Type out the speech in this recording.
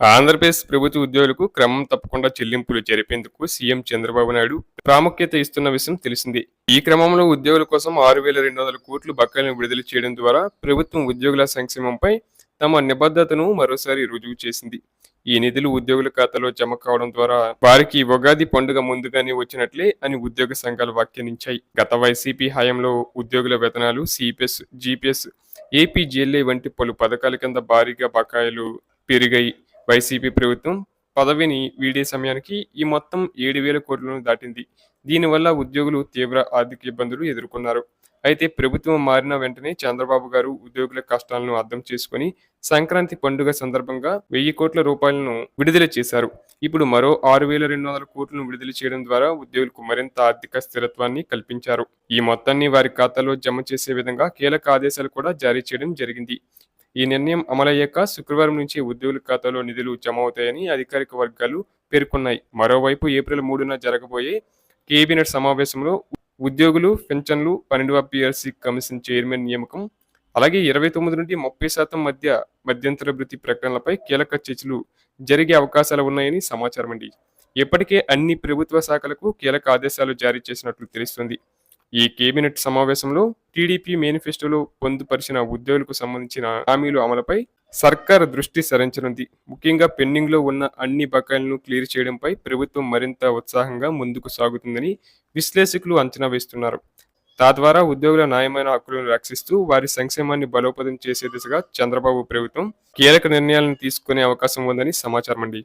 ఆంధ్రప్రదేశ్ ప్రభుత్వ ఉద్యోగులకు క్రమం తప్పకుండా చెల్లింపులు జరిపేందుకు సీఎం చంద్రబాబు నాయుడు ప్రాముఖ్యత ఇస్తున్న విషయం తెలిసింది. ఈ క్రమంలో ఉద్యోగుల కోసం ఆరు వేల రెండు వందల కోట్లు బకాయిలను విడుదల చేయడం ద్వారా ప్రభుత్వం ఉద్యోగుల సంక్షేమంపై తమ నిబద్ధతను మరోసారి రుజువు చేసింది. ఈ నిధులు ఉద్యోగుల ఖాతాలో జమ కావడం ద్వారా వారికి ఉగాది పండుగ ముందుగానే వచ్చినట్లే అని ఉద్యోగ సంఘాలు వ్యాఖ్యానించాయి. గత వైసీపీ హయాంలో ఉద్యోగుల వేతనాలు సిపిఎస్ జిపిఎస్ ఏపీ వంటి పలు పథకాల కింద భారీగా బకాయిలు పెరిగాయి. వైసీపీ ప్రభుత్వం పదవిని వీడే సమయానికి ఈ మొత్తం ఏడు వేల కోట్లను దాటింది. దీనివల్ల ఉద్యోగులు తీవ్ర ఆర్థిక ఇబ్బందులు ఎదుర్కొన్నారు. అయితే ప్రభుత్వం మారిన వెంటనే చంద్రబాబు గారు ఉద్యోగుల కష్టాలను అర్థం చేసుకుని సంక్రాంతి పండుగ సందర్భంగా వెయ్యి కోట్ల రూపాయలను విడుదల చేశారు. ఇప్పుడు మరో ఆరు వేల రెండు వందల కోట్లను విడుదల చేయడం ద్వారా ఉద్యోగులకు మరింత ఆర్థిక స్థిరత్వాన్ని కల్పించారు. ఈ మొత్తాన్ని వారి ఖాతాలో జమ చేసే విధంగా కీలక ఆదేశాలు కూడా జారీ చేయడం జరిగింది. ఈ నిర్ణయం అమలయ్యాక శుక్రవారం నుంచి ఉద్యోగుల ఖాతాలో నిధులు జమ అవుతాయని అధికారిక వర్గాలు పేర్కొన్నాయి. మరోవైపు ఏప్రిల్ మూడున జరగబోయే కేబినెట్ సమావేశంలో ఉద్యోగులు పెన్షన్లు పన్నెండవ పిఆర్సీ కమిషన్ చైర్మన్ నియామకం అలాగే ఇరవై తొమ్మిది నుండి ముప్పై శాతం మధ్య మధ్యంతర వృత్తి ప్రకటనలపై కీలక చర్చలు జరిగే అవకాశాలు ఉన్నాయని సమాచారం అండి ఇప్పటికే అన్ని ప్రభుత్వ శాఖలకు కీలక ఆదేశాలు జారీ చేసినట్లు తెలుస్తుంది. ఈ కేబినెట్ సమావేశంలో టీడీపీ మేనిఫెస్టోలో పొందుపరిచిన ఉద్యోగులకు సంబంధించిన హామీలు అమలుపై సర్కార్ దృష్టి సరించనుంది. ముఖ్యంగా పెండింగ్లో ఉన్న అన్ని బకాయిలను క్లియర్ చేయడంపై ప్రభుత్వం మరింత ఉత్సాహంగా ముందుకు సాగుతుందని విశ్లేషకులు అంచనా వేస్తున్నారు. తద్వారా ఉద్యోగుల న్యాయమైన హక్కులను రక్షిస్తూ వారి సంక్షేమాన్ని బలోపేతం చేసే దిశగా చంద్రబాబు ప్రభుత్వం కీలక నిర్ణయాలను తీసుకునే అవకాశం ఉందని సమాచారం అండి